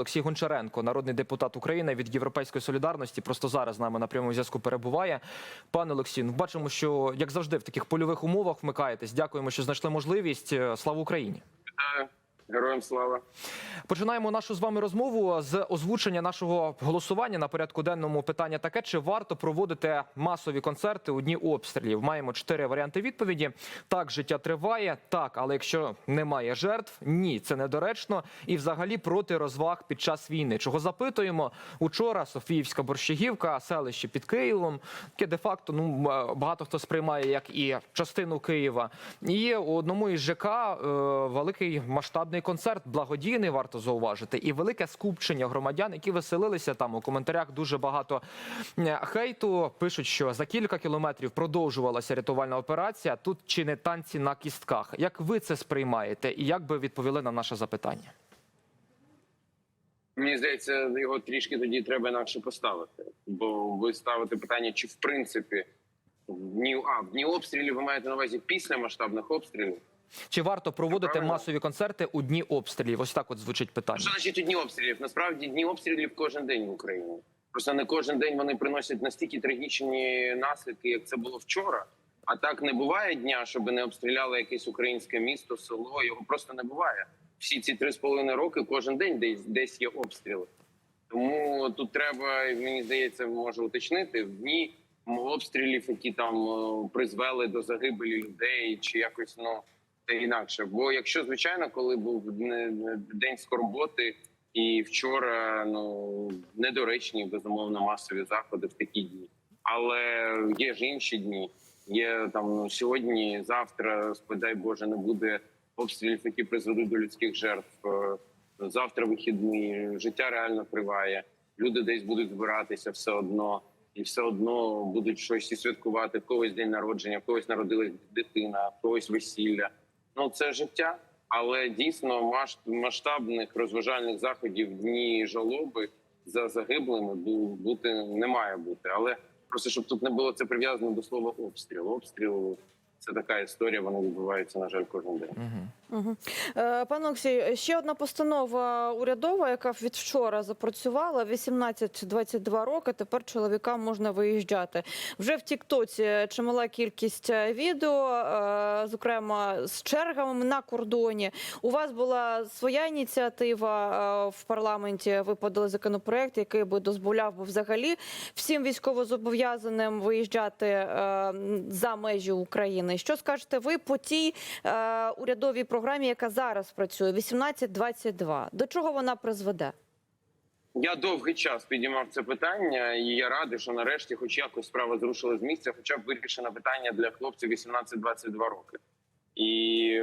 Олексій Гончаренко, народний депутат України від Європейської солідарності, просто зараз з нами на прямому зв'язку перебуває. Пане Олексій, ну бачимо, що як завжди в таких польових умовах вмикаєтесь. Дякуємо, що знайшли можливість. Е, Слава Україні! Вітаю. Героям слава. Починаємо нашу з вами розмову з озвучення нашого голосування на порядку денному. Питання таке: чи варто проводити масові концерти у дні обстрілів? Маємо чотири варіанти відповіді. Так, життя триває. Так, але якщо немає жертв, ні, це недоречно. І взагалі проти розваг під час війни. Чого запитуємо? Учора Софіївська борщагівка, селище під Києвом, яке де-факто ну багато хто сприймає як і частину Києва. І у одному із ЖК е, великий масштабний концерт, благодійний, варто зауважити, і велике скупчення громадян, які веселилися там. У коментарях дуже багато хейту. Пишуть, що за кілька кілометрів продовжувалася рятувальна операція. Тут чи не танці на кістках? Як ви це сприймаєте, і як би відповіли на наше запитання? Мені здається, його трішки тоді треба інакше поставити. Бо ви ставите питання, чи в принципі в дні, а, в дні обстрілів ви маєте на увазі після масштабних обстрілів? Чи варто проводити Правильно. масові концерти у дні обстрілів? Ось так от звучить питання. Що значить у дні обстрілів? Насправді дні обстрілів кожен день в Україні. Просто не кожен день вони приносять настільки трагічні наслідки, як це було вчора. А так не буває дня, щоб не обстріляли якесь українське місто, село. Його просто не буває. Всі ці три з половиною роки кожен день десь десь є обстріли. Тому тут треба, мені здається, може уточнити в дні обстрілів, які там е, призвели до загибелі людей, чи якось ну інакше. Бо якщо звичайно, коли був день скорботи, і вчора ну недоречні безумовно масові заходи в такі дні, але є ж інші дні. Є там ну, сьогодні, завтра, сподай Боже, не буде обстрілів, які призведуть до людських жертв. Завтра вихідний, життя реально триває. Люди десь будуть збиратися все одно, і все одно будуть щось і святкувати. В когось день народження, в когось народилась дитина, в когось весілля. Ну це життя. Але дійсно масштабних розважальних заходів дні жалоби за загиблими бу- бути не має бути. Але просто щоб тут не було це прив'язано до слова обстріл. Обстріл це така історія. Вона відбувається на жаль кожен день. Угу. Пане Олексій, ще одна постанова урядова, яка від вчора запрацювала 18-22 роки. Тепер чоловікам можна виїжджати. Вже в Тіктоці чимала кількість е, відео, е, зокрема з чергами на кордоні. У вас була своя ініціатива в парламенті. Ви подали законопроект, який би дозволяв би взагалі всім військовозобов'язаним виїжджати за межі України. Що скажете ви по тій е, урядовій програмі, яка зараз працює 18-22? До чого вона призведе? Я довгий час підіймав це питання, і я радий, що нарешті, хоч якось справа зрушила з місця, хоча б вирішено питання для хлопців 18-22 роки. І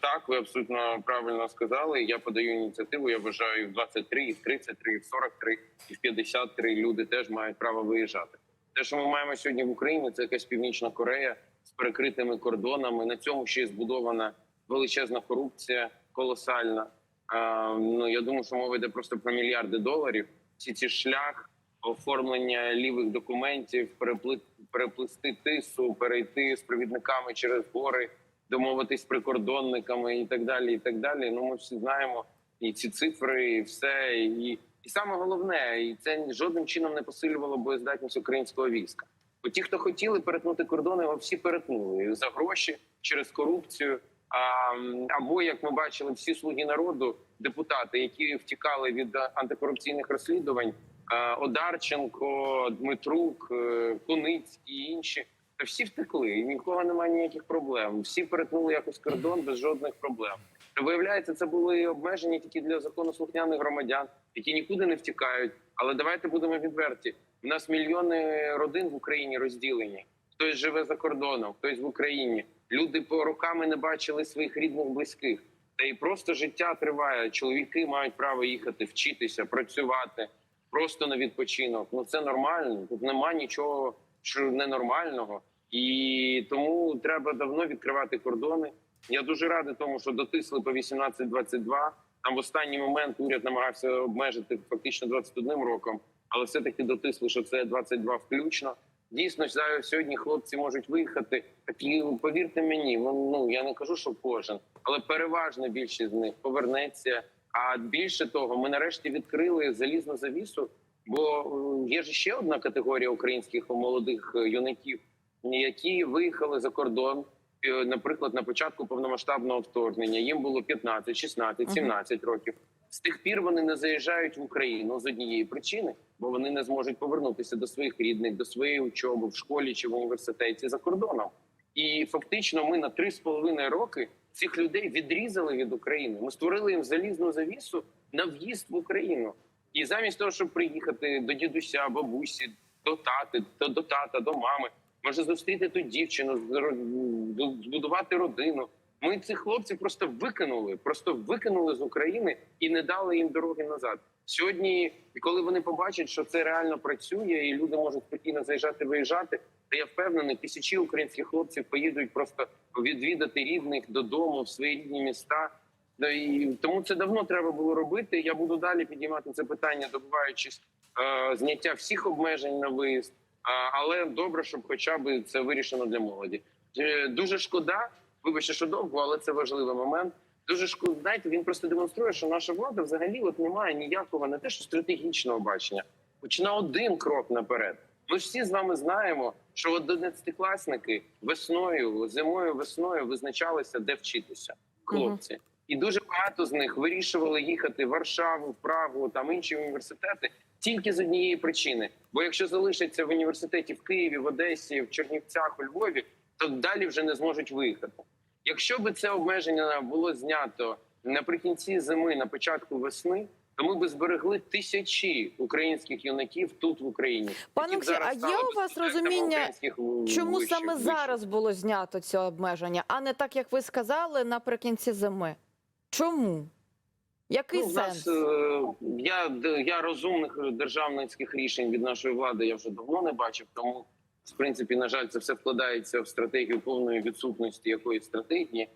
так, ви абсолютно правильно сказали. Я подаю ініціативу. Я вважаю, і в 23, і в 33, і в 43, і в 53 люди теж мають право виїжджати. Те, що ми маємо сьогодні в Україні, це якась північна Корея перекритими кордонами. На цьому ще й збудована величезна корупція, колосальна. А, ну я думаю, що мова йде просто про мільярди доларів. Всі ці шлях оформлення лівих документів, перепли, переплисти тису, перейти з провідниками через гори, домовитись з прикордонниками і так далі. І так далі. Ну ми всі знаємо і ці цифри, і все. І, і саме головне, і це жодним чином не посилювало боєздатність українського війська. Бо ті, хто хотіли перетнути кордони, його всі перетнули за гроші через корупцію. А, або як ми бачили, всі слуги народу, депутати, які втікали від антикорупційних розслідувань, Одарченко, Дмитрук, е, Куницький і інші, та всі втекли, і нікого немає ніяких проблем. Всі перетнули якось кордон без жодних проблем. То виявляється, це були обмеження тільки для законослухняних громадян, які нікуди не втікають. Але давайте будемо відверті. У нас мільйони родин в Україні розділені. Хтось живе за кордоном, хтось в Україні. Люди по роками не бачили своїх рідних близьких. Та і просто життя триває. Чоловіки мають право їхати, вчитися, працювати просто на відпочинок. Ну це нормально. Тут нема нічого що ненормального, і тому треба давно відкривати кордони. Я дуже радий тому, що дотисли по 18-22. Там в останній момент уряд намагався обмежити фактично 21 роком, але все таки дотисли, що це 22 включно. Дійсно, зараз сьогодні хлопці можуть виїхати. Такі повірте мені, ну ну, я не кажу, що кожен, але переважна більшість з них повернеться. А більше того, ми нарешті відкрили залізну завісу. Бо є ж ще одна категорія українських молодих е, юнаків, які виїхали за кордон, е, наприклад, на початку повномасштабного вторгнення. Їм було 15, 16, 17 років. З тих пір вони не заїжджають в Україну з однієї причини, бо вони не зможуть повернутися до своїх рідних, до своєї учоби в школі чи в університеті за кордоном. І фактично, ми на три з половиною роки цих людей відрізали від України. Ми створили їм залізну завісу на в'їзд в Україну. І замість того, щоб приїхати до дідуся, бабусі, до тати, до, до тата, до мами, може зустріти ту дівчину, збудувати родину. Ми цих хлопців просто викинули, просто викинули з України і не дали їм дороги назад. Сьогодні, коли вони побачать, що це реально працює, і люди можуть спокійно заїжджати, виїжджати, то я впевнений, тисячі українських хлопців поїдуть просто відвідати рідних додому в свої рідні міста. І тому це давно треба було робити. Я буду далі підіймати це питання, добиваючись е, зняття всіх обмежень на виїзд. Але добре, щоб хоча б це вирішено для молоді. Е, дуже шкода, вибачте, що довго, але це важливий момент. Дуже шкода, знаєте, він просто демонструє, що наша влада взагалі от не має ніякого не те, що стратегічного бачення, хоч на один крок наперед. Ми ж всі з вами знаємо, що одинадцятикласники весною, зимою, весною визначалися, де вчитися, хлопці. І дуже багато з них вирішували їхати в Варшаву, Прагу, там інші університети тільки з однієї причини. Бо якщо залишаться в університеті в Києві, в Одесі, в Чернівцях, у Львові, то далі вже не зможуть виїхати. Якщо би це обмеження було знято наприкінці зими, на початку весни, то ми би зберегли тисячі українських юнаків тут в Україні. Пане зараз а є у вас розуміння, Чому саме вишів? зараз було знято це обмеження, а не так, як ви сказали, наприкінці зими? Чому? Який Ну, сенс? нас, е, я, я розумних державницьких рішень від нашої влади я вже давно не бачив. Тому, в принципі, на жаль, це все вкладається в стратегію повної відсутності якоїсь стратегії.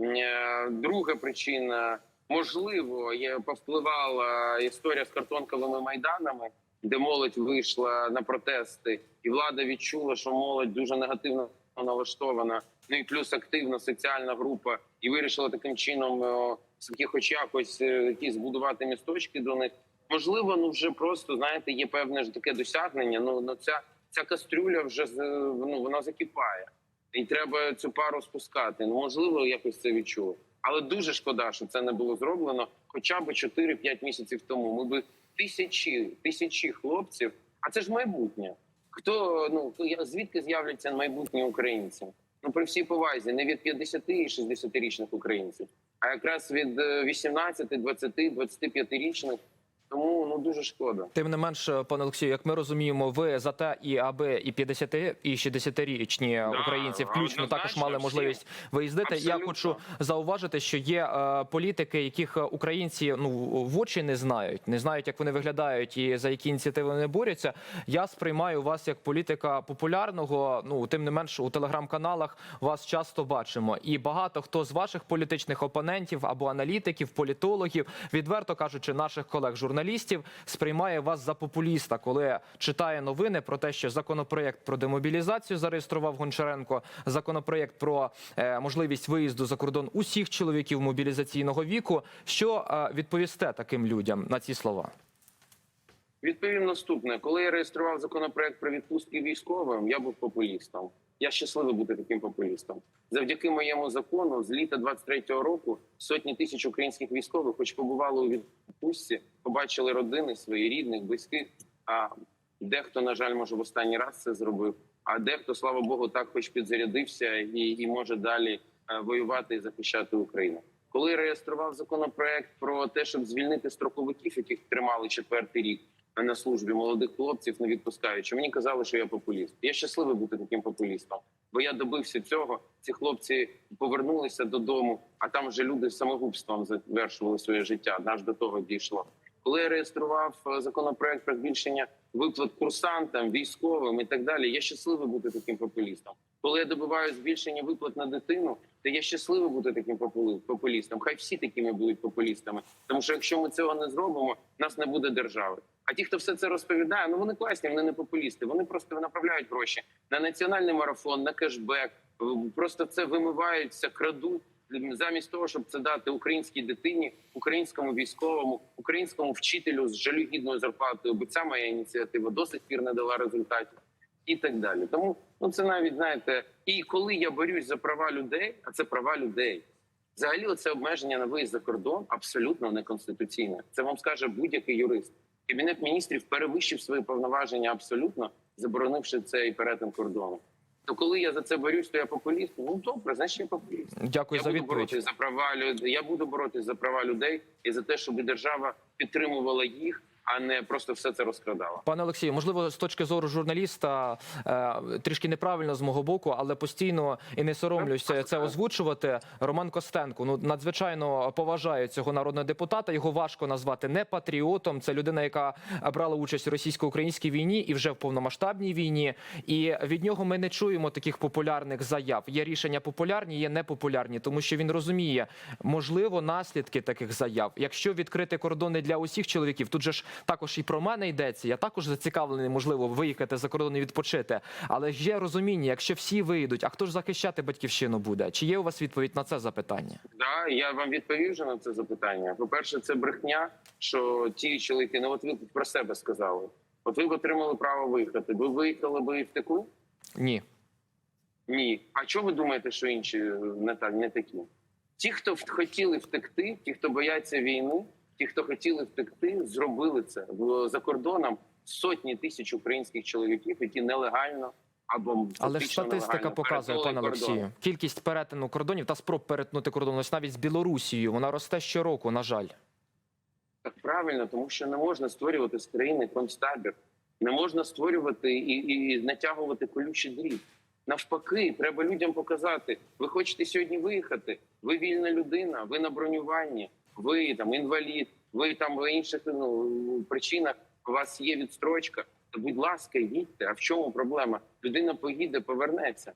Е, Друга причина можливо повпливала історія з картонковими майданами, де молодь вийшла на протести, і влада відчула, що молодь дуже негативно налаштована. Ну і плюс активна соціальна група, і вирішила таким чином е, хоч якось е, якісь збудувати місточки до них. Можливо, ну вже просто знаєте, є певне ж таке досягнення. Ну ну ця ця кастрюля вже ну вона закипає, і треба цю пару спускати. Ну можливо, якось це відчули. Але дуже шкода, що це не було зроблено хоча б 4-5 місяців тому. Ми би тисячі тисячі хлопців, а це ж майбутнє. Хто ну звідки з'являться майбутні українці? Ну при всій повазі, не від 50 і 60-річних українців, а якраз від е, 18, 20, 25-річних. Тому ну дуже шкода. Тим не менш, пане Олексію, як ми розуміємо, ви за те, і аби і 50, і 60-річні Да, українці, включно також мали всі. можливість виїздити. Я хочу зауважити, що є е, політики, яких е, українці ну в очі не знають, не знають, як вони виглядають і за які ініціативи вони борються. Я сприймаю вас як політика популярного. Ну тим не менш у телеграм-каналах вас часто бачимо, і багато хто з ваших політичних опонентів або аналітиків, політологів, відверто кажучи, наших колег журналістів сприймає вас за популіста, коли читає новини про те, що законопроєкт про демобілізацію зареєстрував Гончаренко, законопроєкт про е, можливість виїзду за кордон усіх чоловіків мобілізаційного віку. Що е, відповісте таким людям на ці слова? Відповім наступне: коли я реєстрував законопроект про відпустки військовим, я був популістом. Я щасливий бути таким популістом. Завдяки моєму закону, з літа 23-го року сотні тисяч українських військових, хоч побували у відпустці, побачили родини свої рідних, близьких. А дехто, на жаль, може в останній раз це зробив. А дехто, слава Богу, так хоч підзарядився і, і може далі е, воювати і захищати Україну. Коли реєстрував законопроект про те, щоб звільнити строковиків, яких тримали четвертий рік на службі молодих хлопців, не відпускаючи, мені казали, що я популіст. Я щасливий бути таким популістом, бо я добився цього. Ці хлопці повернулися додому, а там вже люди самогубством завершували своє життя. Аж до того дійшло. Коли я реєстрував е, законопроект про збільшення виплат курсантам, військовим і так далі, я щасливий бути таким популістом. Коли я добиваю збільшення виплат на дитину, то я щасливий бути таким популістом. Хай всі такими будуть популістами. Тому що якщо ми цього не зробимо, нас не буде держави. А ті, хто все це розповідає, ну вони класні, вони не популісти. Вони просто направляють гроші на національний марафон, на кешбек. Просто це вимиваються, крадуть. замість того, щоб це дати українській дитині, українському військовому, українському вчителю з жалюгідною зарплатою, бо ця моя ініціатива до сих пір не дала результатів. І так далі, тому ну це навіть знаєте, і коли я борюсь за права людей, а це права людей, взагалі, оце обмеження на виїзд за кордон абсолютно неконституційне. Це вам скаже будь-який юрист. Кабінет міністрів перевищив свої повноваження абсолютно, заборонивши цей перетин кордону. То коли я за це борюсь, то я популіст. Ну добре, значить я популіст. Дякую Я за буду відповідь. за права людей. Я буду боротися за права людей і за те, щоб держава підтримувала їх, а не просто все це розкрадала. Пане Олексію, можливо, з точки зору журналіста е, трішки неправильно з мого боку, але постійно і не соромлюся це озвучувати. Роман Костенко ну надзвичайно поважаю цього народного депутата. Його важко назвати не патріотом. Це людина, яка брала участь у російсько-українській війні і вже в повномасштабній війні. І від нього ми не чуємо таких популярних заяв. Є рішення популярні, є непопулярні, тому що він розуміє, можливо, наслідки таких заяв. Якщо відкрити кордони для усіх чоловіків, тут же ж також і про мене йдеться. Я також зацікавлений, можливо, виїхати за кордон і відпочити. Але є розуміння, якщо всі виїдуть, а хто ж захищати батьківщину буде? Чи є у вас відповідь на це запитання? Да, я вам відповів вже на це запитання. По перше, це брехня, що ті чоловіки, ну от ви про себе сказали. От ви б отримали право виїхати. Ви виїхали би і втекли? Ні. Ні. А чого ви думаєте, що інші е, не так не такі? Ті, хто хотіли втекти, ті, хто бояться війни, ті, хто хотіли втекти, зробили це В- за кордоном. Сотні тисяч українських чоловіків, які нелегально або Але ж статистика показує, пане. Олексію, кількість перетину кордонів та спроб перетнути кордон, ось навіть з Білорусією, вона росте щороку, на жаль. Так правильно, тому що не можна створювати з країни концтабір, не можна створювати і, і натягувати колючий дріт. Навпаки, треба людям показати: ви хочете сьогодні виїхати, ви вільна людина, ви на бронюванні, ви там інвалід, ви там в інших ну, причинах у вас є відстрочка. То, будь ласка, їдьте. А в чому проблема? Людина поїде, повернеться.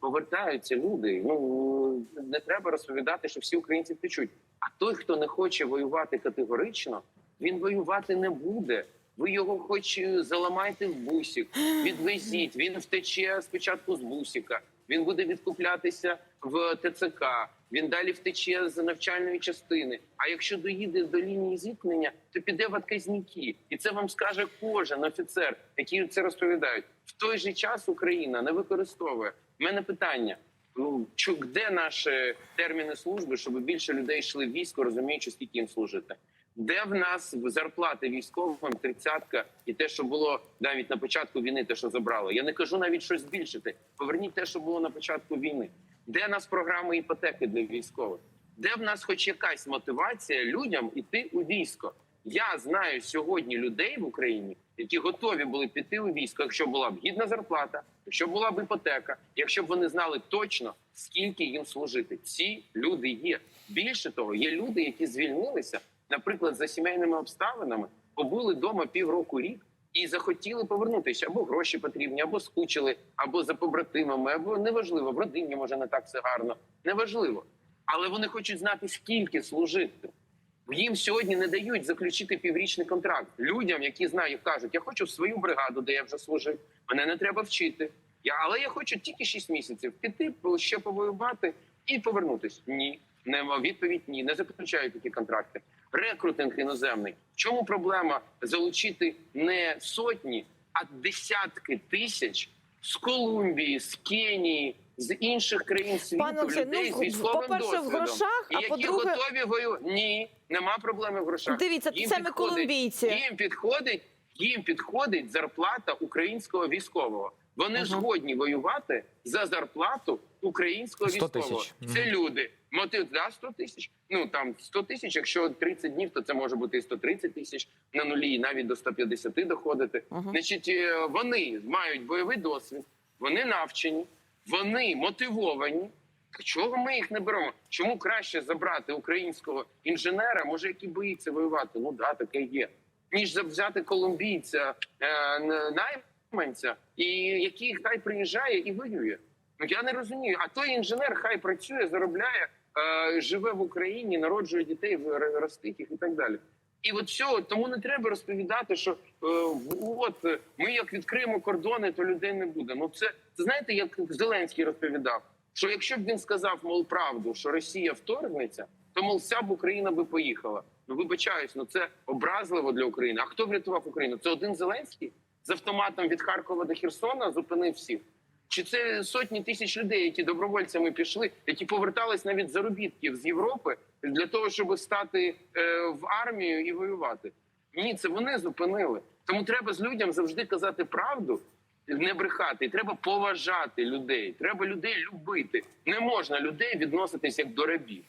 Повертаються люди. Ну не треба розповідати, що всі українці втечуть. А той, хто не хоче воювати категорично, він воювати не буде. Ви його хоч е, заламайте в бусик, відвезіть. Він втече спочатку з бусика. Він буде відкуплятися в ТЦК. Він далі втече з навчальної частини. А якщо доїде до лінії зіткнення, то піде в отказники. І це вам скаже кожен офіцер, який це розповідають. В той же час Україна не використовує. У мене питання: ну де наші терміни служби, щоб більше людей йшли в військо, розуміючи, скільки їм служити? Де в нас зарплати військовим тридцятка і те, що було навіть на початку війни, те, що забрали? Я не кажу навіть щось збільшити. Поверніть те, що було на початку війни. Де в нас програми іпотеки для військових? Де в нас хоч якась мотивація людям іти у військо? Я знаю сьогодні людей в Україні, які готові були піти у військо, якщо була б гідна зарплата, якщо була б іпотека, якщо б вони знали точно скільки їм служити. Ці люди є. Більше того, є люди, які звільнилися, наприклад, за сімейними обставинами, побули вдома півроку рік і захотіли повернутися, або гроші потрібні, або скучили, або за побратимами, або неважливо, в родині може не так все гарно. Неважливо. Але вони хочуть знати, скільки служити. Їм сьогодні не дають заключити піврічний контракт людям, які знають, кажуть, я хочу в свою бригаду, де я вже служив. Мене не треба вчити. Я, але я хочу тільки 6 місяців піти, ще повоювати і повернутись. Ні, нема відповідь. Ні, не заключають такі контракти. Рекрутинг іноземний. В чому проблема залучити не сотні, а десятки тисяч з Колумбії, з Кенії, з інших країн світу Пане Олексій, людей ну, з військовим по-перше, в досвідом. грошах, і а які по-друге- готові воювати. Ні, нема проблеми в грошах. Дивіться, це ми підходить- колумбійці. Їм підходить, їм підходить зарплата українського військового. Вони Ага. згодні воювати за зарплату українського 100 військового. Це люди. Мотив да, 100 тисяч. Ну там 100 тисяч. Якщо 30 днів, то це може бути і 130 тисяч на нулі, і навіть до 150 доходити. Ага. Значить, е, вони мають бойовий досвід, вони навчені, вони мотивовані. Чого ми їх не беремо? Чому краще забрати українського інженера, може, який боїться воювати? Ну да, таке є. Ніж взяти колумбійця е, н- найманця, і який хай приїжджає і воює. Ну я не розумію. А той інженер хай працює, заробляє, е, живе в Україні, народжує дітей, ростить їх і так далі. І от все, тому не треба розповідати, що е, от ми як відкриємо кордони, то людей не буде. Ну це, знаєте, як Зеленський розповідав. Що якщо б він сказав, мов правду, що Росія вторгнеться, то мов вся б Україна би поїхала. Ну вибачаюсь, ну це образливо для України. А хто врятував Україну? Це один Зеленський з автоматом від Харкова до Херсона зупинив всіх. Чи це сотні тисяч людей, які добровольцями пішли, які повертались навіть заробітків з Європи для того, щоб стати е, в армію і воювати? Ні, це вони зупинили. Тому треба з людям завжди казати правду, не брехати. І треба поважати людей. Треба людей любити. Не можна людей відноситись як до рабів.